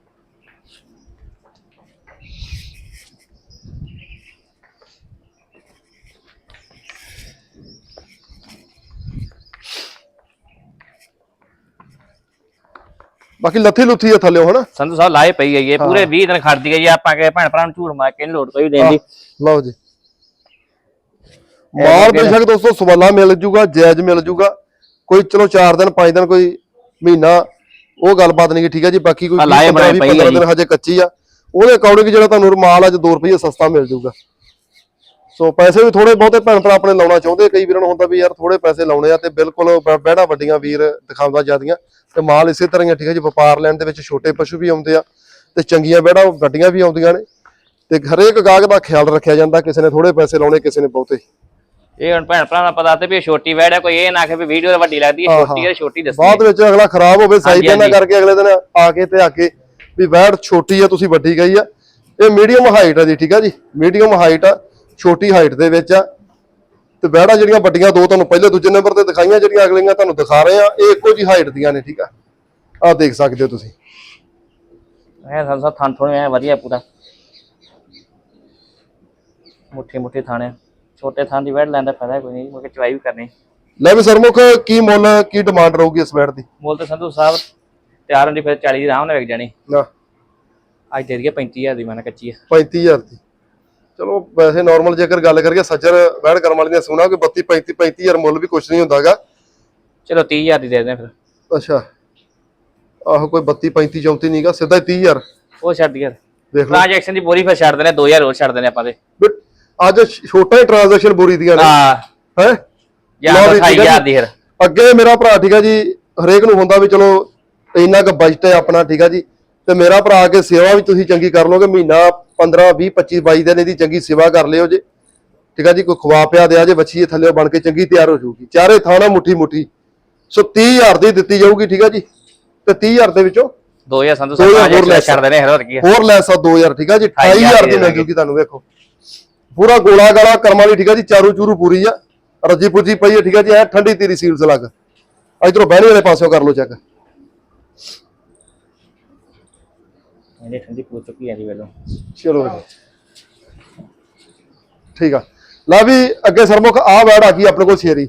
ਬਾਕੀ ਲੱਥੀ ਲੁੱਥੀ ਆ ਥੱਲੇ ਹਨਾ? ਸੰਧੂ ਸਾਹਿਬ ਲਾਏ ਪਈ ਹੈ ਇਹ ਪੂਰੇ 20 ਦਿਨ ਖੜਦੀ ਹੈ ਜੀ ਆਪਾਂ ਕਹੇ ਭੈਣ ਭਰਾ ਨੂੰ ਝੂਠ ਮਾਰ ਕੇ ਲੋੜ ਕੋਈ ਦੇਣ ਦੀ। ਲਓ ਜੀ। ਮਾਲ ਬੇਸ਼ੱਕ ਦੋਸਤੋ ਸਵਾਲਾ ਮਿਲ ਜੂਗਾ ਜਾਇਜ਼ ਮਿਲ ਜੂਗਾ। ਕੋਈ ਚਲੋ 4 ਦਿਨ 5 ਦਿਨ ਕੋਈ ਮਹੀਨਾ ਉਹ ਗੱਲਬਾਤ ਨਹੀਂ ਠੀਕ ਹੈ ਜੀ ਬਾਕੀ ਕੋਈ ਆਹ ਲਾਏ 15 ਬਣਾਏ ਪਈ ਆ 15 ਜੀ। ਦਿਨ ਹਜੇ ਕੱਚੀ ਆ। ਉਹਦੇ ਅਕੋਰਡਿੰਗ ਜਿਹੜਾ ਤੁਹਾਨੂੰ ਮਾਲ ਅੱਜ 2 ਰੁਪਏ ਸਸਤਾ ਮਿਲ ਜੂਗਾ। ਸੋ ਪੈਸੇ ਵੀ ਥੋੜੇ ਬਹੁਤੇ ਭੈਣ ਭਰਾ ਆਪਣੇ ਲਾਉਣਾ ਚਾਹੁੰਦੇ ਕਈ ਵੀਰਾਂ ਨੂੰ ਹੁੰਦਾ ਵੀ ਯਾਰ ਥੋੜੇ ਪੈਸੇ ਲਾਉਣੇ ਆ ਤੇ ਬਿਲਕੁਲ ਬਹਿੜਾ ਵੱਡੀਆਂ ਵੀਰ ਦਿਖਾਉਂਦਾ ਜਿਆਦੀਆਂ। ਤੇ ਮਾਲ ਇਸੇ ਤਰ੍ਹਾਂ ਹੀ ਠੀਕ ਹੈ ਜੀ ਵਪਾਰ ਲੈਣ ਦੇ ਵਿੱਚ ਛੋਟੇ ਪਸ਼ੂ ਵੀ ਆਉਂਦੇ ਆ ਤੇ ਚੰਗੀਆਂ ਬਹਿੜਾ ਵੱਡੀਆਂ ਵੀ ਆਉਂਦੀਆਂ ਨੇ। ਤੇ ਹਰੇਕ ਗਾਹਕ ਦਾ ਖਿਆਲ ਰੱਖਿਆ ਜਾਂਦਾ ਕਿਸੇ ਨੇ ਥੋੜੇ ਪੈਸੇ ਲਾਉਣੇ ਕਿਸੇ ਨੇ ਬਹੁਤੇ। ਇਹ ਹੁਣ ਭੈਣ ਭਰਾ ਨੂੰ ਪਤਾ ਤੇ ਵੀ ਛੋਟੀ ਵੈੜ ਹੈ ਕੋਈ ਇਹ ਨਾ ਕਿ ਵੀ ਵੀਡੀਓ ਵੱਡੀ ਲੱਗਦੀ ਹੈ ਹਾਂ, ਛੋਟੀ ਹੈ। ਛੋਟੀ ਦੱਸਦੀ ਬਾਅਦ ਵਿੱਚ ਅਗਲਾ ਖਰਾਬ ਹੋਵੇ ਸਾਈਜ਼ ਹਾਂਜੀ, ਨਾ। ਕਰਕੇ ਅਗਲੇ ਦਿਨ ਆ ਕੇ ਤੇ ਆ ਕੇ ਵੀ ਵੈੜ ਛੋਟੀ ਆ ਤੁਸੀਂ ਵੱਡੀ ਗਈ ਆ। ਇਹ ਮੀਡੀਅਮ ਹਾਈਟ ਆ ਜੀ ਠੀਕ ਆ ਜੀ? ਮੀਡੀਅਮ ਹਾਈਟ ਆ। ਛੋਟੀ ਹਾਈਟ ਦੇ ਵਿੱਚ ਆ। ਤੇ ਵੈੜਾਂ ਜਿਹੜੀਆਂ ਵੱਡੀਆਂ ਦੋ ਤੁਹਾਨੂੰ ਪਹਿਲੇ ਦੂਜੇ ਨੰਬਰ ਤੇ ਦਿਖਾਈਆਂ ਜਿਹੜੀਆਂ ਅਗਲੀਆਂ ਤੁਹਾਨੂੰ ਦਿਖਾ ਰਹੇ ਆ ਇਹ ਇੱਕੋ ਜੀ ਹਾਈਟ ਦੀਆਂ ਨੇ ਠੀਕ ਆ? ਆ ਦੇਖ ਸਕਦੇ ਹੋ ਤੁਸੀਂ। ਇਹ ਸੰਧੂ ਸਾਹਿਬ ਥਾਂ ਥੋੜੇ ਐ ਵਧੀਆ ਪੂਰਾ। ਮੁੱਠੀ ਮੁੱਠੀ ਥਾਣੇ ਛੋਟੇ ਥਾਂ ਦੀ ਵੈੜ ਲੈਂਦਾ ਫਾਇਦਾ ਕੋਈ ਨਹੀਂ ਕਿਉਂਕਿ ਚਵਾਈ ਵੀ ਕਰਨੀ। ਲੈ ਵੀ ਸਰਮੁਖ ਕੀ ਮੁੱਲ ਕੀ ਡਿਮਾਂਡ ਰਹੂਗੀ ਇਸ ਬੈਡ ਦੀ? ਮੁੱਲ ਤੇ ਸੰਧੂ ਸਾਹਿਬ ਤਿਆਰ ਹੁੰਦੀ ਫਿਰ 40 ਦੀ ਆਰਾਮ ਨਾਲ ਵਿਕ ਜਾਣੀ। ਨਾ। ਅੱਜ ਦੇ ਦਈਏ 35000 ਦੀ ਮੈਂ ਕੱਚੀ ਆ। 35000 ਦੀ। ਚਲੋ ਵੈਸੇ ਨਾਰਮਲ ਜੇਕਰ ਗੱਲ ਕਰੀਏ ਸੱਜਰ ਬੈਡ ਕਰਮ ਵਾਲੀ ਨੇ ਸੁਣਾ ਕਿ 32 35 35000 ਮੁੱਲ ਵੀ ਕੁਝ ਨਹੀਂ ਹੁੰਦਾਗਾ। ਚਲੋ 30000 ਦੀ ਦੇ ਦੇ ਫਿਰ। ਅੱਛਾ। ਆਹੋ ਕੋਈ 32 35 34 ਨਹੀਂਗਾ ਸਿੱਧਾ ਹੀ 30000 ਉਹ ਛੱਡ ਯਾਰ ਦੇਖ ਲਓ। ਟ੍ਰਾਂਜੈਕਸ਼ਨ ਦੀ ਬੋਰੀ ਫਿਰ ਛੱਡ ਦੇਣੇ 2000 ਹੋਰ ਛੱਡ ਦੇਣੇ ਆਪਾਂ ਦੇ। ਬਟ ਅੱਜ ਛੋਟਾ ਹੀ ਟ੍ਰਾਂਜੈਕਸ਼ਨ ਬੋਰੀ ਦੀਆਂ ਨੇ। ਹਾਂ। ਹੈ? ਆ 28000 ਦੀ ਫਿਰ। ਅੱਗੇ ਮੇਰਾ ਭਰਾ ਠੀਕ ਆ ਜੀ ਹਰੇਕ ਨੂੰ ਹੁੰਦਾ ਵੀ ਚਲੋ ਇੰਨਾ ਕੁ ਬਜਟ ਹੈ ਆਪਣਾ ਠੀਕ ਆ ਜੀ। ਤੇ ਮੇਰਾ ਭਰਾ ਕੇ ਸੇਵਾ ਵੀ ਤੁਸੀਂ ਚੰਗੀ ਕਰ ਲੋਗੇ ਮਹੀਨਾ 15 20 25 22 ਦਿਨ ਇਹਦੀ ਚੰਗੀ ਸੇਵਾ ਕਰ ਲਿਓ ਜੇ। ਠੀਕ ਆ ਜੀ ਕੋਈ ਖਵਾ ਪਿਆ ਦਿਆ ਜੇ ਬੱਚੀ ਇਹ ਥੱਲੇ ਬਣ ਕੇ ਚੰਗੀ ਤਿਆਰ ਹੋ ਜਾਊਗੀ। ਚਾਰੇ ਥਾਣਾ ਮੁੱਠੀ ਮੁੱਠੀ। ਸੋ 30000 ਦੀ ਦਿੱਤੀ ਜਾਊਗੀ ਠੀਕ ਆ ਜੀ। ਤੇ 30000 ਦੇ ਵਿੱਚੋਂ 2000 ਸੰਧੂ ਸਾਹਿਬ ਹੋਰ ਲੈ ਛੱਡ ਦੇਣੇ ਹੋਰ ਕੀ ਆ। ਹੋਰ ਲੈਸ ਆ 2000 ਠੀਕ ਆ ਜੀ। 28000 ਦੀ ਮਿਲ ਜੂਗੀ ਤੁਹਾਨੂੰ ਵੇਖੋ। ਪੂਰਾ ਗੋਲਾ ਗਾਲਾ ਕਰਮ ਵਾਲੀ ਠੀਕ ਆ ਜੀ ਚਾਰੂ ਚੂਰੂ ਪੂਰੀ ਆ। ਰੱਜੀ ਪੁੱਜੀ ਪਈ ਆ ਠੀਕ ਆ ਜੀ ਐ ਠੰਡੀ ਤੇਰੀ ਸੀਲਸ ਲੱਗ। ਇਧਰੋਂ ਬਹਿਣੀ ਵਾਲੇ ਪਾਸਿਓਂ ਕਰ ਲਓ ਚੈੱਕ ਇਹਨੇ ਠੰਡੀ ਪੂ ਚੁੱਕੀ ਆ ਜੀ ਵੇਲੋ। ਚਲੋ ਜੀ। ਠੀਕ ਆ। ਲਾ ਵੀ ਅੱਗੇ ਸਰਮੁਖ ਆ ਵੈੜ ਆ ਗਈ ਆਪਣੇ ਕੋਲ ਸ਼ੇਰੀ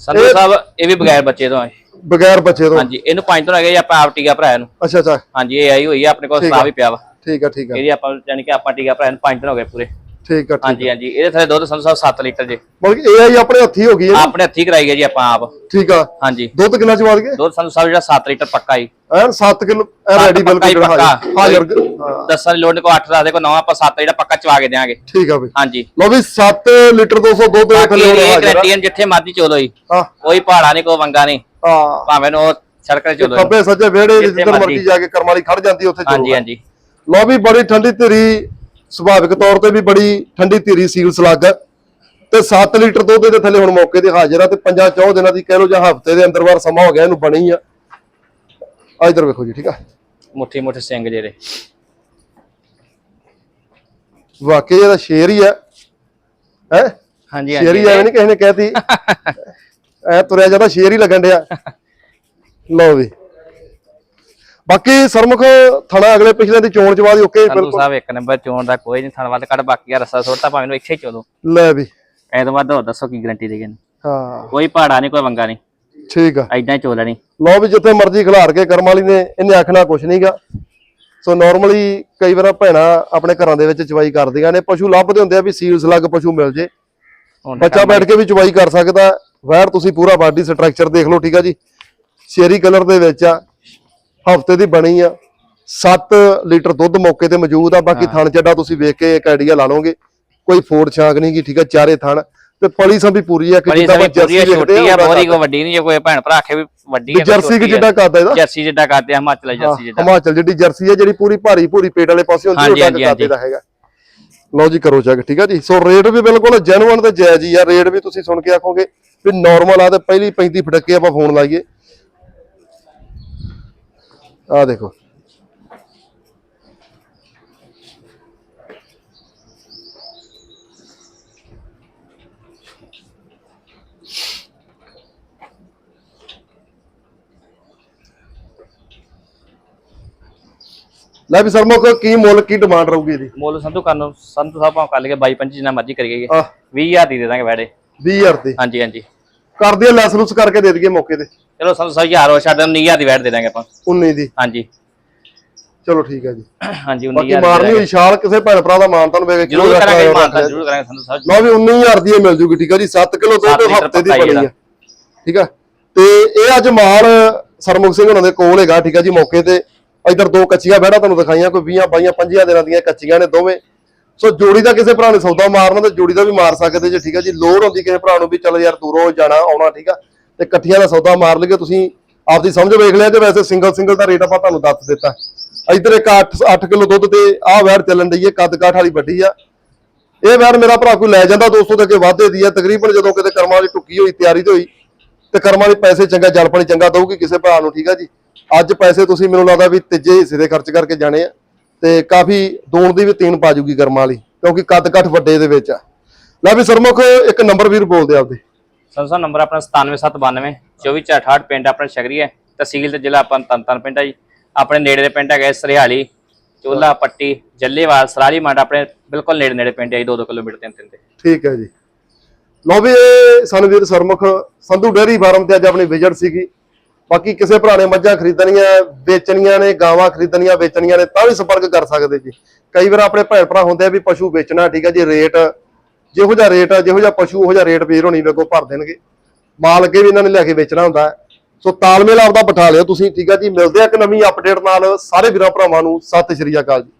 ਸੰਧੂ ਸਾਹਿਬ ਇਹ ਵੀ ਬਗੈਰ ਬੱਚੇ ਤੋਂ ਆ ਬਗੈਰ ਬੱਚੇ ਤੋਂ। ਹਾਂਜੀ ਇਹਨੂੰ ਪੰਜ ਤੋਂ ਹੈਗੇ ਆਪਾਂ ਆਪ ਟੀਕਾ ਭਰਾਇਆ ਨੂੰ ਅੱਛਾ ਅੱਛਾ। ਹਾਂਜੀ ਇਹ ਆਈ ਹੋਈ ਆ ਆਪਣੇ ਕੋਲ ਸਲਾਹ। ਵੀ ਪਿਆ ਵਾ। ਠੀਕ ਆ ਠੀਕ ਆ। ਇਹਦੀ ਆਪਾਂ ਯਾਨੀ ਕਿ ਆਪਾਂ ਟੀਕਾ ਭਰਾਇਆ ਨੂੰ ਪੰਜ ਦਿਨ ਹੋ ਗਏ ਪੂਰੇ। ਠੀਕ ਆ ਠੀਕ ਹਾਂਜੀ ਹਾਂਜੀ। ਇਹਦੇ ਥੱਲੇ ਦੁੱਧ ਸੰਧੂ ਸਾਹਿਬ 7 ਲੀਟਰ ਜੇ। ਮਤਲਬ ਕਿ ਇਹ ਆਈ ਆਪਣੇ ਹੱਥੀ ਹੋ ਗਈ ਹੈ ਨਾ? ਆਪਣੇ ਹੱਥੀ ਕਰਾਈ ਗਈ ਜੀ ਆਪਾਂ ਆਪ। ਠੀਕ ਆ। ਹਾਂਜੀ। ਦੁੱਧ ਕਿੰਨਾ ਚ ਵਾਦ ਗਏ? ਦੁੱਧ ਸੰਧੂ ਸਾਹਿਬ ਜਿਹੜਾ 7 ਲੀਟਰ ਪੱਕਾ ਹੀ ਐਨ 7 ਕਿਲੋ ਐ ਰੈਡੀ ਹੀ ਬਿਲਕੁਲ ਪੱਕਾ। ਹਾਜ਼ਰ ਹਾਂ, ਦੱਸਾਂ ਦੀ ਲੋੜ ਨਹੀਂ ਕੋ 8 ਦੱਸ ਦੇ ਕੋ 9 ਆਪਾਂ 7 ਜਿਹੜਾ ਪੱਕਾ ਚਵਾ ਕੇ ਦੇਾਂਗੇ ਠੀਕ ਆ ਬਈ। ਹਾਂਜੀ। ਲਓ ਵੀ 7 ਲੀਟਰ 200 ਦੁੱਧ ਦੇ ਥੱਲੇ ਹੋਣਾ ਇਹ ਹਾਜ਼ਰ ਆ। ਗਰੰਟੀ ਜਿੱਥੇ ਮਰਜ਼ੀ ਚੋਲੋ ਹੀ ਹਾਂ। ਕੋਈ ਪਹਾੜਾ ਨਹੀਂ ਕੋਈ ਵੰਗਾ ਨਹੀਂ ਹਾਂ। ਭਾਵੇਂ ਨੂੰ ਸੜਕ ਚੋਲੋ ਖੱਬੇ ਸੱਜੇ ਵਿਹੜੇ ਜਿੱਧਰ ਮਰਜ਼ੀ। ਜਾ ਕੇ ਕਰਮ ਵਾਲੀ ਖੜ ਜਾਂਦੀ ਉੱਥੇ ਚਲੋ ਹਾਂਜੀ ਹਾਂਜੀ। ਲਓ ਵੀ ਬੜੀ ਠੰਡੀ ਧੀਰੀ ਸੁਭਾਵਿਕ ਤੌਰ ਤੇ ਵੀ ਬੜੀ ਠੰਡੀ ਧੀਰੀ ਸੀਲਸ ਲੱਗ ਤੇ 7 ਲੀਟਰ ਦੁੱਧ ਦੇ ਥੱਲੇ ਹੁਣ ਮੌਕੇ ਤੇ ਹਾਜ਼ਰ ਆ ਤੇ ਪੰਜਾਂ ਚੌ ਦਿਨਾਂ ਦੀ ਕਹਿ ਲੋ ਜਾਂ ਹਫ਼ਤੇ ਦੇ ਅੰਦਰ ਬਾਰ ਸਮਾਂ ਹੋ ਗਿਆ ਇਹਨੂੰ ਬਣੀ ਆ। ਆ ਇਧਰ ਵੇਖੋ ਜੀ ਠੀਕ ਆ? ਮੁੱਠੀ ਮੁੱਠੀ ਸਿੰਘ ਜਿਹੜੇ ਵਾਕਈ ਇਹਦਾ ਸ਼ੇਰ ਹੀ ਆ। ਹੈ? ਹਾਂਜੀ ਸ਼ੇਰ ਹੀ ਐਵੇਂ ਨਹੀਂ ਕਿਸੇ ਨੇ ਕਹਿਤੀ। ਐ ਤੁਰਿਆ ਜਾਂਦਾ ਸ਼ੇਰ ਹੀ ਲੱਗਣ ਡਿਆ। ਲਓ ਵੀ ਬਾਕੀ ਸਰਮੁਖ ਥਣਾ ਅਗਲੇ ਪਿਛਲੇ ਦੀ ਚੋਣ ਚਵਾ ਦੀ ਓਕੇ ਬਿਲਕੁਲ। ਸਾਹਿਬ ਇੱਕ ਨੰਬਰ ਚੋਣ ਦਾ ਕੋਈ ਨਹੀਂ ਥਣ ਵੱਧ ਕੱਢ ਬਾਕੀ ਆ ਰਸਾ ਸੁੱਟਤਾ ਭਾਵੇਂ ਨੂੰ ਇੱਥੇ ਹੀ ਚੋਲੋ ਲੈ ਵੀ। ਐ ਤੋਂ ਵੱਧ ਹੋਰ ਦੱਸੋ ਕੀ ਗਰੰਟੀ ਦੇ ਗਏ? ਹਾਂ। ਕੋਈ ਪਹਾੜਾ ਨਹੀਂ ਕੋਈ ਵੰਗਾ ਨਹੀਂ। ਠੀਕ ਆ। ਐਦਾਂ ਹੀ ਚੋਲਣੀ ਲਓ ਵੀ ਜਿੱਥੇ ਮਰਜ਼ੀ ਖਿਲਾਰ ਕੇ ਕਰਮ ਵਾਲੀ ਨੇ ਇਹਨੇ ਆਖਣਾ ਕੁਛ ਨਹੀਂਗਾ ਸੋ ਨਾਰਮਲੀ ਕਈ ਵਾਰ ਭੈਣਾਂ ਆਪਣੇ ਘਰਾਂ ਦੇ ਵਿੱਚ ਚਵਾਈ ਕਰਦੀਆਂ ਨੇ ਪਸ਼ੂ ਲੱਭਦੇ ਹੁੰਦੇ ਆ ਵੀ ਸੀਲਸ ਲੱਗ ਪਸ਼ੂ ਮਿਲ ਜੇ। ਬੱਚਾ ਬੈਠ ਕੇ ਵੀ ਚਵਾਈ ਕਰ ਸਕਦਾ। ਵੈਰ ਤੁਸੀਂ ਪੂਰਾ ਬਾਡੀ ਸਟਰਕਚਰ ਦੇਖ ਲਓ ਠੀਕ ਆ ਜੀ। ਸ਼ੇਰੀ ਕਲਰ ਦੇ ਵਿੱਚ ਆ। ਹਫ਼ਤੇ ਦੀ ਬਣੀ ਆ। 7 ਲੀਟਰ ਦੁੱਧ ਮੌਕੇ ਤੇ ਮੌਜੂਦ ਆ। ਬਾਕੀ ਥਣ ਚੱਡਾ ਤੁਸੀਂ ਵੇਖ ਕੇ ਇੱਕ ਆਈਡੀਆ ਲਾ ਲਓਗੇ। ਕੋਈ ਫੋੜ ਛਾਂਗ ਨਹੀਂ ਗੀ ਠੀਕ ਆ ਚਾਰੇ ਥਣ। ਤੇ ਪਲੀ ਸੰਭੀ ਪੂਰੀ ਆ ਕਿ ਜਿੱਦਾਂ ਆ, ਜਰਸੀ ਛੋਟੀ ਆ ਆ ਬੋਰੀ ਕੋ ਵੱਡੀ ਨਹੀਂ ਜੇ ਕੋਈ ਭੈਣ ਭਰਾ ਆਖੇ ਵੀ ਵੱਡੀ ਆ ਜਰਸੀ ਕਿ ਆ। ਜਿੱਦਾਂ ਕਰਦਾ ਇਹਦਾ? ਜਰਸੀ ਜਿੱਦਾਂ ਕਰਦੇ ਆ ਹਿਮਾਚਲ ਜਰਸੀ ਜਿੱਦਾਂ ਹਿਮਾਚਲ ਜਿਹੜੀ ਜਰਸੀ ਹੈ ਜਿਹੜੀ ਪੂਰੀ ਭਾਰੀ ਭੂਰੀ ਪੇਟ ਵਾਲੇ ਪਾਸੇ ਹੁੰਦੀ ਉਹ ਕਰਦੇ ਦਾ ਹੈਗਾ। ਲਓ ਜੀ ਕਰੋ ਚੈੱਕ ਠੀਕ ਆ ਜੀ। ਸੋ ਰੇਟ ਵੀ ਬਿਲਕੁਲ ਜੈਨੂਅਨ ਤੇ ਜਾਇਜ਼ ਹੀ ਆ। ਰੇਟ ਵੀ ਤੁਸੀਂ ਸੁਣ ਕੇ ਆਖੋਗੇ ਵੀ ਨਾਰਮਲ ਆ ਤੇ ਪਹਿਲੀ 35 ਫਟਕੇ ਆਪਾਂ ਫੋਨ ਲਾਈਏ। ਆ ਦੇਖੋ। ਲੈ ਵੀ ਸਰਮੁਖ ਕੀ ਮੁੱਲ ਕੀ ਡਿਮਾਂਡ ਰਹੂਗੀ ਇਹਦੀ? ਮੁੱਲ ਸੰਧੂ ਕਰਨ ਸੰਧੂ ਸਾਹਿਬ ਭਾਵੇਂ ਕਰ ਲਈਏ 22 25 ਜਿੰਨਾ ਮਰਜ਼ੀ ਕਰੀਏ। ਆ 20000 ਦੀ ਦੇ ਦਾਂਗੇ ਵੈੜੇ। 20000 ਦੀ। ਹਾਂਜੀ ਹਾਂਜੀ। ਕਰ ਦਿਓ ਲੈਸ ਲੁਸ ਕਰਕੇ ਦੇ ਦਈਏ ਮੌਕੇ ਤੇ। ਚਲੋ ਸਾਹਿਬ ਯਾਰ ਹੋ ਛੱਡ 19000 ਦੀ ਵੈੜ ਦੇ ਦਾਂਗੇ ਆਪਾਂ। 19 ਦੀ। ਹਾਂਜੀ। ਚਲੋ ਠੀਕ ਹੈ ਜੀ। ਹਾਂਜੀ ਬਾਕੀ 19000 ਮਾਰਨੀ ਹੋਈ ਛਾਲ ਕਿਸੇ ਭੈਣ ਭਰਾ ਦਾ ਮਾਨ ਤੁਹਾਨੂੰ ਵੇਖ ਜ਼ਰੂਰ ਕਰਾਂਗੇ ਮਾਨਤਾ ਜ਼ਰੂਰ ਕਰਾਂਗੇ ਸੰਧੂ ਸਾਹਿਬ ਲਓ ਵੀ 19000 ਦੀ ਮਿਲ ਜੂਗੀ ਠੀਕ ਹੈ ਜੀ। 7 ਕਿਲੋ ਦੁੱਧ ਹਫ਼ਤੇ ਦੀ ਬਣੀ ਆ। ਠੀਕ ਆ। ਤੇ ਇਹ ਅੱਜ ਮਾਲ ਸਰਮੁਖ ਸਿੰਘ ਹੁਣਾਂ ਦੇ ਕੋਲ ਹੈਗਾ ਠੀਕ ਆ ਜੀ ਮੌਕੇ ਤੇ। ਇਧਰ ਦੋ ਕੱਚੀਆਂ ਬਹਿੜਾ ਤੁਹਾਨੂੰ ਦਿਖਾਈਆਂ ਕੋਈ 20 22 25 ਦਿਨਾਂ ਦੀਆਂ ਕੱਚੀਆਂ ਨੇ ਦੋਵੇਂ। ਸੋ ਜੋੜੀ ਦਾ ਕਿਸੇ ਭਰਾ ਨੇ ਸੌਦਾ ਮਾਰਨਾ ਤਾਂ ਜੋੜੀ ਦਾ ਵੀ ਮਾਰ ਸਕਦੇ ਜੇ, ਠੀਕ ਆ ਜੀ? ਲੋੜ ਹੁੰਦੀ ਕਿਸੇ ਭਰਾ ਨੂੰ ਵੀ ਚਲ ਯਾਰ ਦੂਰੋਂ ਜਾਣਾ, ਆਉਣਾ, ਠੀਕ ਆ? ਤੇ ਇਕੱਠੀਆਂ ਦਾ ਸੌਦਾ ਮਾਰ ਲਈਏ, ਤੁਸੀਂ ਆਪਦੀ ਸਮਝ ਵੇਖ ਲਿਆ ਤੇ ਵੈਸੇ ਸਿੰਗਲ ਸਿੰਗਲ ਦਾ ਰੇਟ ਆਪਾਂ ਤੁਹਾਨੂੰ ਦੱਸ ਦਿੱਤਾ। ਇਧਰ ਇੱਕ 8 8 ਕਿਲੋ ਦੁੱਧ ਤੇ ਆਹ ਵੈੜ ਚੱਲਣ ਡਈ ਹੈ, ਕੱਦ ਕਾਠ ਵਾਲੀ ਵੱਡੀ ਆ। ਇਹ ਵੈੜ ਮੇਰਾ ਭਰਾ ਕੋਈ ਲੈ ਜਾਂਦਾ, ਦੋਸਤੋ ਦੇ ਅੱਗੇ ਵਾਧੇ ਦੀ ਆ। ਤਕਰੀਬਨ ਜਦੋਂ ਕਿਤੇ ਕਰਮਾਂ ਵਾਲੀ ਟੁੱਕੀ ਹੋਈ, ਤਿਆਰੀ ਤੇ ਹੋਈ, ਤੇ ਕਰਮਾਂ ਵਾਲੀ ਪੈਸੇ ਚੰਗਾ, ਜਲ ਪਾਣੀ ਚੰਗਾ ਦਊਗੀ ਕਿਸੇ ਭਰਾ ਨੂੰ, ਠੀਕ ਆ ਜੀ? ਅੱਜ ਪੈਸੇ ਤੁਸੀਂ ਮੈਨੂੰ ਲੱਗਦਾ ਵੀ ਤੀਜੇ ਹਿੱਸੇ ਦੇ ਖਰਚ ਕਰਕੇ ਜਾਣੇ ਆ। ਤੇ ਕਾਫੀ ਦੂਣ ਦੀ ਵੀ ਤੀਨ ਪਾ ਜੂਗੀ ਕਰਮਾਂ ਵਾਲੀ ਕਿਉਂਕਿ ਕੱਦ ਕੱਠ ਵੱਡੇ ਦੇ ਵਿੱਚ ਆ। ਲੈ ਵੀ ਸਰਮੁਖ ਇੱਕ ਨੰਬਰ ਵੀਰ ਬੋਲਦੇ ਆਪਦੇ। ਸੰਧੂ ਸਾਹਿਬ ਨੰਬਰ ਆਪਣਾ 97792 2468 ਪਿੰਡ ਆਪਣਾ ਸ਼ਗਰੀ ਹੈ। ਤਹਿਸੀਲ ਤੇ ਜ਼ਿਲ੍ਹਾ ਆਪਣਾ ਤਨਤਨ ਪਿੰਡ ਹੈ ਜੀ। ਆਪਣੇ ਨੇੜੇ ਦੇ ਪਿੰਡ ਹੈਗਾ ਸਰਿਹਾਲੀ ਚੋਲਾ ਪੱਟੀ ਜੱਲੇਵਾਲ ਸਰਾਲੀ ਮੰਡ ਆਪਣੇ ਬਿਲਕੁਲ ਨੇੜੇ ਨੇੜੇ ਪਿੰਡ ਹੈ 2-2 ਕਿਲੋਮੀਟਰ ਤਿੰਨ ਤਿੰਨ ਤੇ। ਠੀਕ ਹੈ ਜੀ। ਲਓ ਵੀ ਇਹ ਸਨਵੀਰ ਸਰਮੁਖ ਸੰਧੂ ਡੇਅਰੀ ਫਾਰਮ ਤੇ ਅੱਜ ਆਪਣੀ ਵਿਜ਼ਿਟ ਸੀਗੀ। ਬਾਕੀ ਕਿਸੇ ਭਰਾ ਨੇ ਮੱਝਾਂ ਖਰੀਦਣੀਆਂ, ਵੇਚਣੀਆਂ ਨੇ, ਗਾਵਾਂ ਖਰੀਦਣੀਆਂ, ਵੇਚਣੀਆਂ ਨੇ, ਤਾਂ ਵੀ ਸੰਪਰਕ ਕਰ ਸਕਦੇ ਜੀ। ਕਈ ਵਾਰ ਆਪਣੇ ਭੈਣ ਭਰਾ ਹੁੰਦੇ ਆ ਵੀ ਪਸ਼ੂ ਵੇਚਣਾ, ਠੀਕ ਆ ਜੀ, ਰੇਟ, ਜਿਹੋ ਜਿਹਾ ਰੇਟ ਆ, ਜਿਹੋ ਜਿਹਾ ਪਸ਼ੂ, ਉਹੋ ਜਿਹਾ ਰੇਟ ਵੀਰ ਹੋਣੀ ਵੇਖੋ ਭਰ ਦੇਣਗੇ। ਮਾਲ ਅੱਗੇ ਵੀ ਇਹਨਾਂ ਨੇ ਲੈ ਕੇ ਵੇਚਣਾ ਹੁੰਦਾ ਸੋ ਤਾਲਮੇਲ ਆਪਦਾ ਬਿਠਾ ਲਿਓ ਤੁਸੀਂ, ਠੀਕ ਆ ਜੀ। ਮਿਲਦੇ ਆ ਇੱਕ ਨਵੀਂ ਅਪਡੇਟ ਨਾਲ। ਸਾਰੇ ਵੀਰਾਂ ਭਰਾਵਾਂ ਨੂੰ ਸਤਿ ਸ਼੍ਰੀ ਅਕਾਲ ਜੀ।